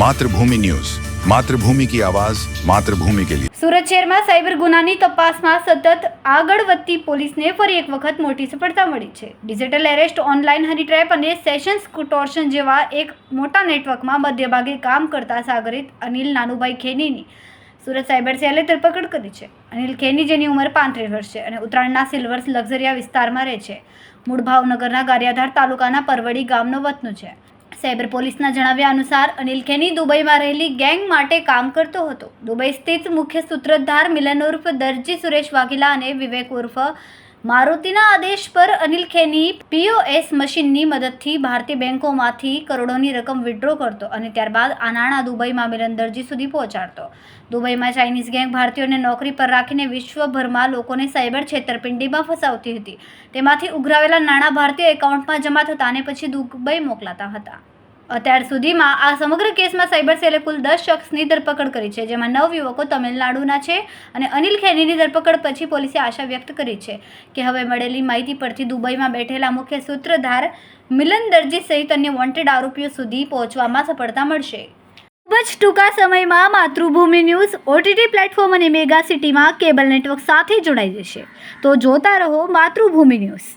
Mathrubhumi news. Mathrubhumi કી આવાજ, માતૃભૂમિ કે લીએ સુરત શહેરમાં સાયબર ગુનાની તપાસમાં સતત આગળ વધતી પોલીસને ફરી એક વખત મોટી સફળતા મળી છે. Digital arrest, online honey trap અને સેશન્સ કુટોર્શન જેવા એક મોટા નેટવર્કમાં મધ્યભાગે કામ કરતા સાગરિત અનિલ નાનુભાઈ ખેનીની સુરત સાયબર સેલે ધરપકડ કરી છે. અનિલ ખેની જેની ઉંમર પાંત્રીસ વર્ષ છે અને ઉત્તરાયણના સિલ્વર્સ લક્ઝરિયા વિસ્તારમાં રહે છે. મૂળ ભાવનગરના ગારિયાધાર તાલુકાના પરવડી ગામનો વતનો છે. સાયબર પોલીસના જણાવ્યા અનુસાર, અનિલ ખેની દુબઈમાં રહેલી ગેંગ માટે કામ કરતો હતો. દુબઈ સ્થિત મુખ્ય સૂત્રધાર મિલન ઉર્ફ દરજી સુરેશ વાઘેલા અને વિવેક ઉર્ફ મારુતિના આદેશ પર અનિલ ખેની પીઓએસ મશીનની મદદથી ભારતીય બેંકોમાંથી કરોડોની રકમ વિડ્રો કરતો અને ત્યારબાદ આ નાણાં દુબઈમાં મિલન દરજી સુધી પહોંચાડતો. દુબઈમાં ચાઇનીઝ ગેંગ ભારતીયોને નોકરી પર રાખીને વિશ્વભરમાં લોકોને સાયબર છેતરપિંડીમાં ફસાવતી હતી. તેમાંથી ઉઘરાવેલા નાણાં ભારતીય એકાઉન્ટમાં જમા થતા અને પછી દુબઈ મોકલાતા હતા. અત્યાર સુધીમાં આ સમગ્ર કેસમાં સાયબર સેલે કુલ દસ શખ્સની ધરપકડ કરી છે, જેમાં નવ યુવકો તમિલનાડુના છે અને અનિલ ખેનીની ધરપકડ પછી પોલીસે આશા વ્યક્ત કરી છે કે હવે મળેલી માહિતી પરથી દુબઈમાં બેઠેલા મુખ્ય સૂત્રધાર મિલન દરજી સહિત અન્ય વોન્ટેડ આરોપીઓ સુધી પહોંચવામાં સફળતા મળશે. ખૂબ જ ટૂંકા સમયમાં માતૃભૂમિ ન્યૂઝ ઓટીટી પ્લેટફોર્મ અને મેગા સિટીમાં કેબલ નેટવર્ક સાથે જોડાઈ જશે. તો જોતા રહો માતૃભૂમિ ન્યૂઝ.